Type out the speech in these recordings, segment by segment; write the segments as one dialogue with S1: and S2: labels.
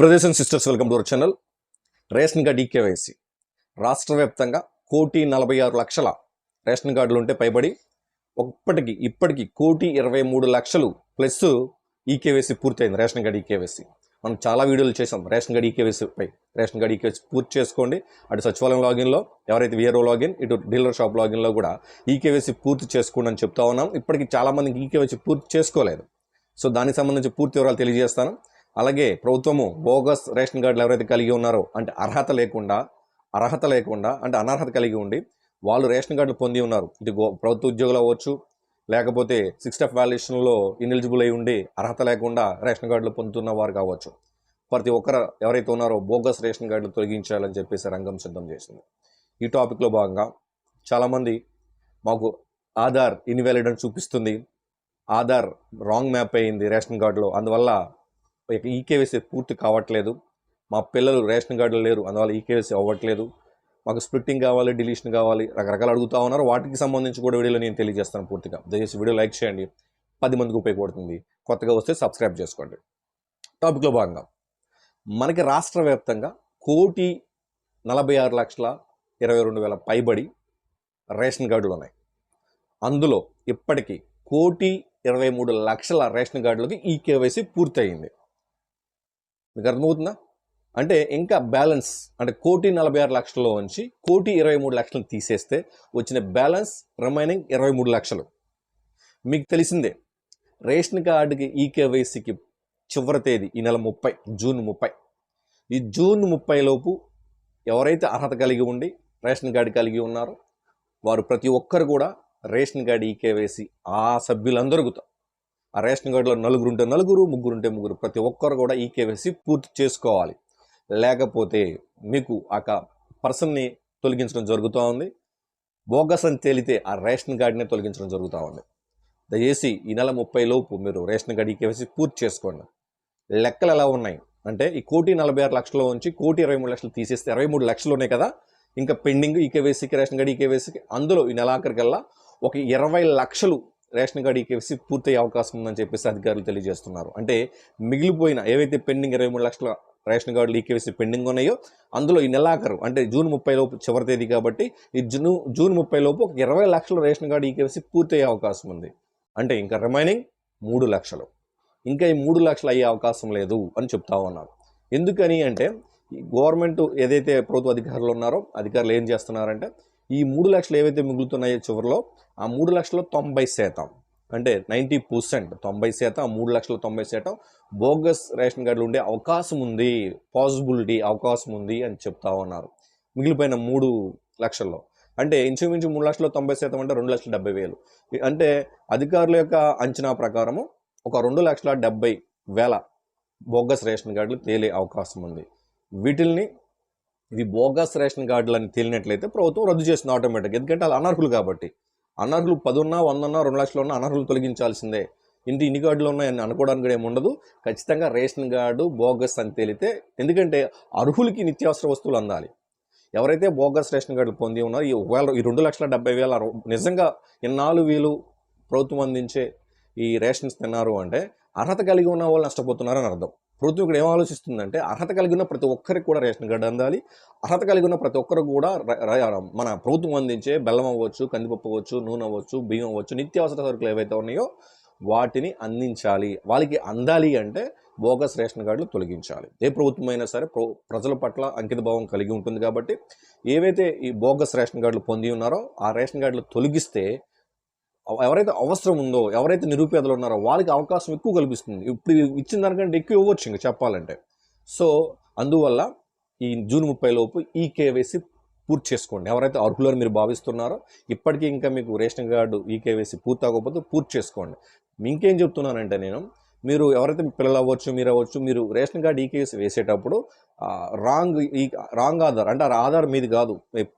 S1: Brothers and sisters welcome to our channel ration card eKYC రాష్ట్ర వ్యాప్తంగా కోటి నలభై ఆరు లక్షల రేషన్ కార్డులు ఉంటే పైబడి ఇప్పటికి ఇప్పటికి కోటి ఇరవై మూడు లక్షలు ప్లస్ ఈకేవైసీ పూర్తయింది రేషన్ కార్డ్ ఈకేవైసీ మనం చాలా వీడియోలు చేసాం రేషన్ కార్డ్ ఈకేవైసీ పై రేషన్ కార్డ్ ఈకేవైసీ పూర్తి చేసుకోండి. అటు సచివాలయం లాగిన్లో ఎవరైతే వీఆర్ఓ లాగిన్ ఇటు డీలర్ షాప్ లాగిన్లో కూడా ఈకేవైసీ పూర్తి చేసుకోండి అని చెప్తా ఉన్నాం. ఇప్పటికి చాలామందికి ఈకేవైసీ పూర్తి చేసుకోలేదు. సో దానికి సంబంధించి పూర్తి వివరాలు తెలియజేస్తాను. అలాగే ప్రభుత్వము బోగస్ రేషన్ కార్డులు ఎవరైతే కలిగి ఉన్నారో అంటే అర్హత లేకుండా అర్హత లేకుండా అంటే అనర్హత కలిగి ఉండి వాళ్ళు రేషన్ కార్డులు పొంది ఉన్నారు. ఇది గో ప్రభుత్వ ఉద్యోగులు అవ్వచ్చు లేకపోతే సిక్స్ ఆఫ్ వాల్యుయేషన్లో ఇన్ఎలిజిబుల్ అయి ఉండి అర్హత లేకుండా రేషన్ కార్డులు పొందుతున్న వారు కావచ్చు. ప్రతి ఒక్కరు ఎవరైతే ఉన్నారో బోగస్ రేషన్ కార్డులు తొలగించాలని చెప్పేసి రంగం సిద్ధం చేసింది. ఈ టాపిక్లో భాగంగా చాలామంది మాకు ఆధార్ ఇన్వాలిడ్ అని చూపిస్తుంది. ఆధార్ రాంగ్ మ్యాప్ అయింది రేషన్ కార్డులో. అందువల్ల ఈకేవైసీ పూర్తి కావట్లేదు. మా పిల్లలు రేషన్ కార్డులు లేరు అందువల్ల ఈకేవైసీ అవ్వట్లేదు. మాకు స్ప్లిట్టింగ్ కావాలి డిలీషన్ కావాలి రకరకాలు అడుగుతా ఉన్నారు. వాటికి సంబంధించి కూడా వీడియోలో నేను తెలియజేస్తాను పూర్తిగా. దయచేసి వీడియో లైక్ చేయండి. పది మందికి ఉపయోగపడుతుంది. కొత్తగా వస్తే సబ్స్క్రైబ్ చేసుకోండి. టాపిక్లో భాగంగా. మనకి రాష్ట్ర వ్యాప్తంగా కోటి నలభై ఆరు లక్షల ఇరవై రెండు వేల పైబడి రేషన్ కార్డులు ఉన్నాయి. అందులో ఇప్పటికీ కోటి ఇరవై మూడు లక్షల రేషన్ కార్డులకి ఈ కేవైసీ పూర్తయింది. మీకు అర్థమవుతుందా? అంటే ఇంకా బ్యాలెన్స్ అంటే కోటి నలభై ఆరు లక్షల్లో నుంచి కోటి ఇరవై మూడు లక్షలు తీసేస్తే వచ్చిన బ్యాలెన్స్ రిమైనింగ్ ఇరవై మూడు లక్షలు. మీకు తెలిసిందే రేషన్ కార్డుకి ఈ కేవైసీకి చివరి తేదీ ఈ నెల ముప్పై జూన్ ముప్పై. ఈ జూన్ ముప్పై లోపు ఎవరైతే అర్హత కలిగి ఉండి రేషన్ కార్డు కలిగి ఉన్నారో వారు ప్రతి ఒక్కరు కూడా రేషన్ కార్డు ఈకేవైసీ ఆ సభ్యులందరూ కూడా ఆ రేషన్ కార్డులో నలుగురు ఉంటే నలుగురు ముగ్గురు ఉంటే ముగ్గురు. ప్రతి ఒక్కరు కూడా ఈ కేవైసీ పూర్తి చేసుకోవాలి. లేకపోతే మీకు ఆ పర్సన్ని తొలగించడం జరుగుతూ ఉంది. బోగస్ అని తేలితే ఆ రేషన్ కార్డునే తొలగించడం జరుగుతూ ఉంది. దయచేసి ఈ నెల ముప్పై లోపు మీరు రేషన్ కార్డు కేవైసీ పూర్తి చేసుకోండి. లెక్కలు ఎలా ఉన్నాయి? అంటే ఈ కోటి నలభై ఆరు లక్షల నుంచి కోటి ఇరవై మూడు లక్షలు తీసేస్తే ఇరవై మూడు లక్షలు ఉన్నాయి కదా. ఇంకా పెండింగ్ ఈకేవేసీకి రేషన్ కార్డు కేవైసీకి. అందులో ఈ నెలాఖరికల్లా ఒక ఇరవై లక్షలు రేషన్ కార్డు ఈకేవీసీ పూర్తయ్యే అవకాశం ఉందని చెప్పేసి అధికారులు తెలియజేస్తున్నారు. అంటే మిగిలిపోయిన ఏవైతే పెండింగ్ ఇరవై మూడు లక్షల రేషన్ కార్డులు ఈకేవైసీ పెండింగ్ ఉన్నాయో అందులో ఈ నెలాఖరు అంటే జూన్ ముప్పై లోపు చివరి తేదీ కాబట్టి ఈ జూన్ జూన్ ముప్పై లోపు ఒక ఇరవై లక్షల రేషన్ కార్డు ఈకేవైసీ పూర్తయ్యే అవకాశం ఉంది. అంటే ఇంకా రిమైనింగ్ మూడు లక్షలు. ఇంకా ఈ మూడు లక్షలు అయ్యే అవకాశం లేదు అని చెప్తా ఉన్నారు. ఎందుకని అంటే ఈ గవర్నమెంట్ ఏదైతే ప్రభుత్వ అధికారులు ఉన్నారో అధికారులు ఏం చేస్తున్నారంటే ఈ మూడు లక్షలు ఏవైతే మిగులుతున్నాయో చివరిలో ఆ మూడు లక్షల తొంభై శాతం అంటే నైంటీ పర్సెంట్ తొంభై శాతం ఆ మూడు లక్షల తొంభై శాతం బోగస్ రేషన్ కార్డులు ఉండే అవకాశం ఉంది పాసిబిలిటీ అవకాశం ఉంది అని చెప్తా ఉన్నారు. మిగిలిపోయిన మూడు లక్షల్లో. అంటే ఇంచుమించు మూడు లక్షల తొంభై శాతం అంటే రెండు లక్షల డెబ్బై వేలు. అంటే అధికారుల యొక్క అంచనా ప్రకారము ఒక రెండు లక్షల డెబ్బై వేల బోగస్ రేషన్ కార్డులు తేలే అవకాశం ఉంది. వీటిల్ని ఇది బోగస్ రేషన్ కార్డులు అని తేలినట్లయితే ప్రభుత్వం రద్దు చేస్తుంది ఆటోమేటిక్ ఎందుకంటే అది అనర్హులు కాబట్టి. అనర్హులు పదున్నా వందన్నా రెండు లక్షలు ఉన్నా అనర్హులు తొలగించాల్సిందే. ఇంటి ఇన్ని కార్డులు ఉన్నాయని అనుకోవడానికి కూడా ఏమి ఉండదు ఖచ్చితంగా రేషన్ కార్డు బోగస్ అని తేలితే ఎందుకంటే అర్హులకి నిత్యావసర వస్తువులు అందాలి. ఎవరైతే బోగస్ రేషన్ కార్డులు పొంది ఉన్నారో ఈ ఒకవేళ ఈ రెండు లక్షల డెబ్బై వేల నిజంగా ఇన్నాళ్ళు వేలు ప్రభుత్వం అందించే ఈ రేషన్స్ తిన్నారు అంటే అర్హత కలిగి ఉన్న వాళ్ళు నష్టపోతున్నారని అర్థం. ప్రభుత్వం ఇక్కడ ఏం ఆలోచిస్తుందంటే అర్హత కలిగి ఉన్న ప్రతి ఒక్కరికి కూడా రేషన్ కార్డు అందాలి. అర్హత కలిగి ఉన్న ప్రతి ఒక్కరు కూడా మన ప్రభుత్వం అందించే బెల్లం అవ్వచ్చు కందిపప్పు అవ్వచ్చు నూనె అవ్వచ్చు బియ్యం అవ్వచ్చు నిత్యావసర సరుకులు ఏవైతే ఉన్నాయో వాటిని అందించాలి. వాళ్ళకి అందాలి అంటే బోగస్ రేషన్ కార్డులు తొలగించాలి. ఏ ప్రభుత్వం అయినా సరే ప్రజల పట్ల అంకితభావం కలిగి ఉంటుంది కాబట్టి ఏవైతే ఈ బోగస్ రేషన్ కార్డులు పొంది ఉన్నారో ఆ రేషన్ కార్డులు తొలగిస్తే ఎవరైతే అవసరం ఉందో ఎవరైతే నిరుపేదలు ఉన్నారో వాళ్ళకి అవకాశం ఎక్కువ కల్పిస్తుంది. ఇప్పుడు ఇచ్చిన దానికంటే ఎక్కువ ఇవ్వచ్చు ఇంకా చెప్పాలంటే. సో అందువల్ల ఈ జూన్ ముప్పై లోపు ఈ కేవైసీ పూర్తి చేసుకోండి. ఎవరైతే అర్హులని మీరు భావిస్తున్నారో ఇప్పటికీ ఇంకా మీకు రేషన్ కార్డు ఈ కేవైసీ పూర్తి అవ్వకపోతే పూర్తి చేసుకోండి. ఇంకేం చెప్తున్నానంటే నేను మీరు ఎవరైతే మీ పిల్లలు అవ్వచ్చు మీరు అవ్వచ్చు మీరు రేషన్ కార్డు ఈ కేవైసీ వేసేటప్పుడు రాంగ్ ఈ రాంగ్ ఆధార్ అంటే ఆ ఆధార్ మీది కాదు.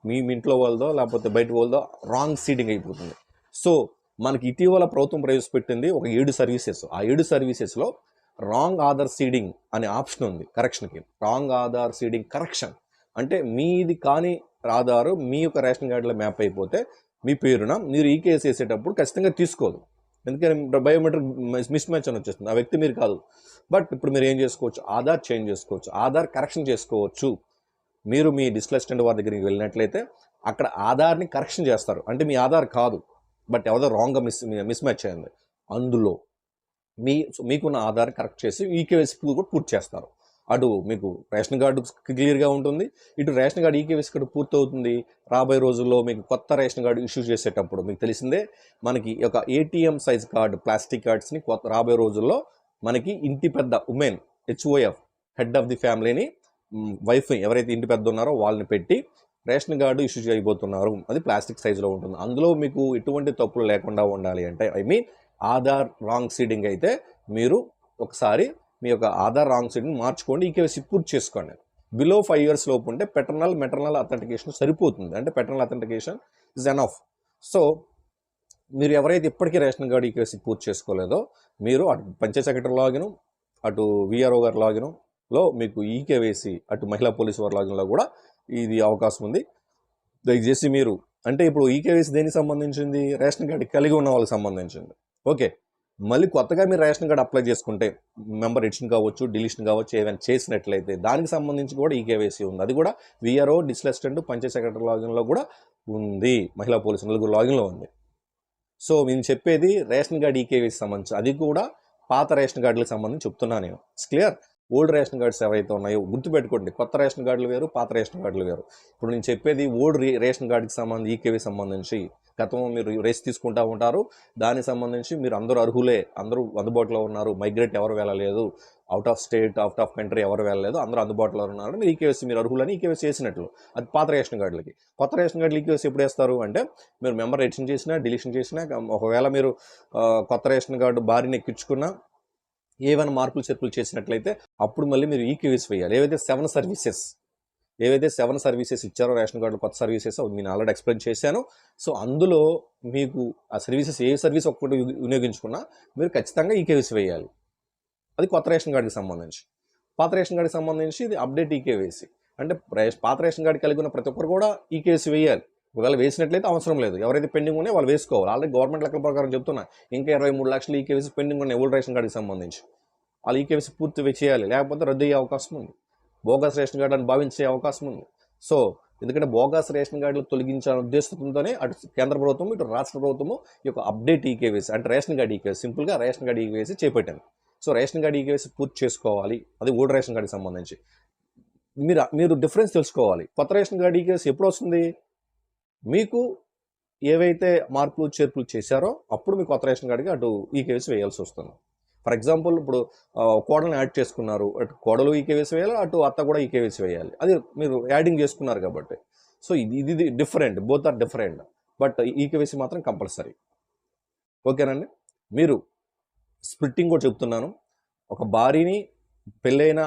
S1: మీ మీ ఇంట్లో వాళ్ళదో లేకపోతే బయట వాళ్ళదో రాంగ్ సీటింగ్ అయిపోతుంది. సో మనకి ఇటీవల ప్రభుత్వం ప్రవేశపెట్టింది ఒక ఏడు సర్వీసెస్. ఆ ఏడు సర్వీసెస్లో రాంగ్ ఆధార్ సీడింగ్ అనే ఆప్షన్ ఉంది కరెక్షన్కి. Wrong Aadhaar seeding correction. అంటే మీది కాని ఆధారు మీ యొక్క రేషన్ కార్డులో మ్యాప్ అయిపోతే మీ పేరున మీరు ఈ కేసు వేసేటప్పుడు ఖచ్చితంగా తీసుకోదు. ఎందుకంటే బయోమెట్రిక్ మిస్ మ్యాచ్ అని వచ్చేస్తుంది. ఆ వ్యక్తి మీరు కాదు. బట్ ఇప్పుడు మీరు ఏం చేసుకోవచ్చు? ఆధార్ చేంజ్ చేసుకోవచ్చు. ఆధార్ కరెక్షన్ చేసుకోవచ్చు. మీరు మీ డిస్లెస్టెంట్ వారి దగ్గరికి వెళ్ళినట్లయితే అక్కడ ఆధార్ని కరెక్షన్ చేస్తారు. అంటే మీ ఆధార్ కాదు. బట్ ఎవరో రాంగ్గా మిస్ మిస్ మ్యాచ్ అయింది. అందులో మీ మీకున్న ఆధార్ కరెక్ట్ చేసి ఈకేవైసీ కూడా పూర్తి చేస్తారు. అటు మీకు రేషన్ కార్డు క్లియర్గా ఉంటుంది. ఇటు రేషన్ కార్డు ఈకేవైసీ కార్డు పూర్తవుతుంది రాబోయే రోజుల్లో మీకు కొత్త రేషన్ కార్డు ఇష్యూ చేసేటప్పుడు మీకు తెలిసిందే మనకి ఒక ఏటీఎం సైజ్ కార్డు ప్లాస్టిక్ కార్డ్స్ని కొత్త రాబోయే రోజుల్లో మనకి ఇంటి పెద్ద women HOF head of the ఫ్యామిలీని వైఫ్ ఎవరైతే ఇంటి పెద్ద ఉన్నారో వాళ్ళని పెట్టి రేషన్ కార్డు ఇష్యూ చేయబోతున్నారు. అది ప్లాస్టిక్ సైజులో ఉంటుంది. అందులో మీకు ఎటువంటి తప్పులు లేకుండా ఉండాలి అంటే I mean Aadhaar wrong seeding అయితే మీరు ఒకసారి మీ యొక్క ఆధార్ రాంగ్ సీడింగ్ మార్చుకోండి. ఈకేవైసీ పూర్తి చేసుకోండి. బిలో ఫైవ్ ఇయర్స్ లోపు ఉంటే పెటర్నల్ మెటర్నల్ అథెంటికేషన్ సరిపోతుంది. అంటే paternal authentication is enough so మీరు ఎవరైతే ఇప్పటికీ రేషన్ కార్డు ఈకేవైసీ పూర్తి చేసుకోలేదో మీరు అటు పంచాయత్ సెక్రటరీ లాగిన్ అటు విఆర్ఓ గారి లాగిన్లో మీకు ఈకేవైసీ అటు మహిళా పోలీసు వారి లాగిన్లో కూడా ఇది అవకాశం ఉంది. దయచేసి మీరు అంటే ఇప్పుడు ఈకేవైసీ దేనికి సంబంధించింది? రేషన్ కార్డు కలిగి ఉన్న వాళ్ళకి సంబంధించింది. ఓకే. మళ్ళీ కొత్తగా మీరు రేషన్ కార్డు అప్లై చేసుకుంటే మెంబర్ ఎడిషన్ కావచ్చు డిలీషన్ కావచ్చు ఏమైనా చేసినట్లయితే దానికి సంబంధించి కూడా ఈకేవైసీ ఉంది. అది కూడా VRO digital assistant panchayat secretary లాగిన్లో కూడా ఉంది. మహిళా పోలీసు నలుగురు లాగిన్లో ఉంది. సో నేను చెప్పేది రేషన్ కార్డు ఈకేవైసీ సంబంధించి అది కూడా పాత రేషన్ కార్డులకు సంబంధించి చెప్తున్నాను నేను. క్లియర్ ఓల్డ్ రేషన్ కార్డ్స్ ఏవైతే ఉన్నాయో గుర్తుపెట్టుకోండి. కొత్త రేషన్ కార్డులు వేరు పాత రేషన్ కార్డులు వేరు. ఇప్పుడు నేను చెప్పేది ఓల్డ్ రే- రేషన్ కార్డుకి సంబంధించి ఈకేవీ సంబంధించి గతంలో మీరు రేస్ తీసుకుంటా ఉంటారు. దానికి సంబంధించి మీరు అందరూ అర్హులే అందరూ అందుబాటులో ఉన్నారు. మైగ్రేట్ ఎవరు వెళ్ళలేదు out of state out of country ఎవరు వెళ్ళలేదు అందరూ అందుబాటులో ఉన్నారు. మీరు ఈకేవీసీ మీరు అర్హులని ఈకేవీ చేసినట్లు. అది పాత రేషన్ కార్డులకి. కొత్త రేషన్ కార్డులు ఈకేవీసీ ఎప్పుడు వేస్తారు అంటే మీరు మెంబర్ ఎడిషన్ చేసినా డిలీషన్ చేసినా ఒకవేళ మీరు కొత్త రేషన్ కార్డు బారిని ఎక్కించుకున్నా ఏవైనా మార్పులు చేర్పులు చేసినట్లయితే అప్పుడు మళ్ళీ మీరు ఈక్యూఎస్ వేయాలి. ఏవైతే సెవెన్ సర్వీసెస్ ఏవైతే సెవెన్ సర్వీసెస్ ఇచ్చారో రేషన్ కార్డు కొత్త సర్వీసెస్ అవి నేను ఆల్రెడీ ఎక్స్ప్లెయిన్ చేశాను. సో అందులో మీకు ఆ సర్వీసెస్ ఏ సర్వీస్ ఒక్కటి వినియోగించుకున్నా మీరు ఖచ్చితంగా ఈకేవీసీ వేయాలి. అది కొత్త రేషన్ కార్డుకి సంబంధించి. పాత రేషన్ కార్డుకి సంబంధించి ఇది అప్డేట్ ఈకేవీసీ అంటే పాత రేషన్ కార్డు కలిగి ఉన్న ప్రతి ఒక్కరు కూడా ఈకేవీసీ వేయాలి. ఒకవేళ వేసినట్లయితే అవసరం లేదు. ఎవరైతే పెండింగ్ ఉన్నాయో వాళ్ళు వేసుకోవాలి. ఆల్రెడీ గవర్నమెంట్ లెక్కల ప్రకారం చెప్తున్నా. ఇంకా ఇరవై మూడు లక్షలు ఈకేవీసీ పెండింగ్ ఉన్నాయి ఓల్డ్ రేషన్ కార్డుకి సంబంధించి. వాళ్ళు ఈకేవీసీ పూర్తి చేయాలి. లేకపోతే రద్దు అయ్యే అవకాశం ఉంది. బోగస్ రేషన్ కార్డు అని భావించే అవకాశం ఉంది. సో ఎందుకంటే బోగస్ రేషన్ కార్డులు తొలగించాలనే ఉద్దేశంతోనే అటు కేంద్ర ప్రభుత్వం ఇటు రాష్ట్ర ప్రభుత్వము ఈ యొక్క అప్డేట్ ఈకేవీసీ అంటే రేషన్ కార్డు ఈకేవీసీ సింపుల్గా రేషన్ కార్డు ఈకేవీసీ చేపట్టాను సో రేషన్ కార్డు ఈకేవీసీ పూర్తి చేసుకోవాలి. అది ఓల్డ్ రేషన్ కార్డుకి సంబంధించి. మీరు మీరు డిఫరెన్స్ తెలుసుకోవాలి. కొత్త రేషన్ కార్డు ఈకేవీసీ ఎప్పుడు వస్తుంది? మీకు ఏవైతే మార్పులు చేర్పులు చేశారో అప్పుడు మీకు కొత్త రేషన్ కార్డుకి అటు ఈకేవీసీ వేయాల్సి వస్తుంది. ఫర్ ఎగ్జాంపుల్ ఇప్పుడు ఆ, కోడలను యాడ్ చేసుకున్నారు. అటు కోడలు ఈకేవీసీ వేయాలి అటు అత్త కూడా ఈకేవీసీ వేయాలి. అది మీరు యాడింగ్ చేసుకున్నారు కాబట్టి. సో ఇది ఇది different both are different but eKYC మాత్రం కంపల్సరీ ఓకేనండి? మీరు స్ప్లిట్టింగ్ కూడా చెప్తున్నాను. ఒక భార్యని పెళ్ళైన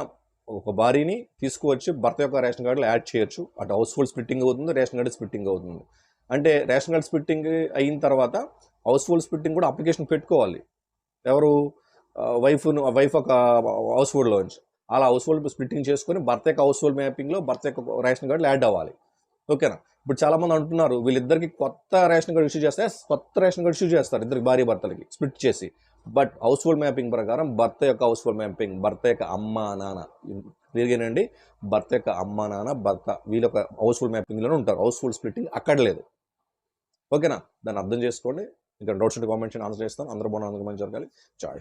S1: ఒక భార్యని తీసుకువచ్చి భర్త యొక్క రేషన్ కార్డులో యాడ్ చేయొచ్చు. అటు హౌస్ హోల్డ్ స్ప్లిట్టింగ్ అవుతుంది రేషన్ కార్డు స్ప్లిట్టింగ్ అవుతుంది. అంటే రేషన్ కార్డు స్ప్లిట్టింగ్ అయిన తర్వాత హౌస్ హోల్డ్ స్ప్లిట్టింగ్ కూడా అప్లికేషన్ పెట్టుకోవాలి. ఎవరు? వైఫ్ వైఫ్ ఒక హౌస్ హోల్డ్లోంచి అలా హౌస్ హోల్డ్ స్ప్లిట్టింగ్ చేసుకొని భర్త యొక్క హౌస్ హోల్డ్ మ్యాపింగ్లో భర్త యొక్క రేషన్ కార్డులు యాడ్ అవ్వాలి. ఓకేనా? ఇప్పుడు చాలామంది అంటున్నారు వీళ్ళిద్దరికి కొత్త రేషన్ కార్డు ఇష్యూ చేస్తే కొత్త రేషన్ కార్డు ఇష్యూ చేస్తారు ఇద్దరికి భార్య భర్తలకి స్ప్లిట్ చేసి. బట్ హౌస్ హోల్డ్ మ్యాపింగ్ ప్రకారం భర్త యొక్క హౌస్ హోల్డ్ మ్యాపింగ్ భర్త యొక్క అమ్మ నాన్న క్లియర్గానండి భర్త యొక్క అమ్మ నాన్న భర్త వీళ్ళ యొక్క హౌస్ హోల్డ్ మ్యాపింగ్లోనే ఉంటారు. హౌస్ హోల్డ్ స్ప్లిట్టింగ్ అక్కడ లేదు. ఓకేనా? దాన్ని అర్థం చేసుకోండి. ఇంకా డౌట్స్ ఉంటే కామెంట్స్ ఆన్సర్ చేస్తాను. అందరూ బాగున్నా మంచి జరగాలి చాయ్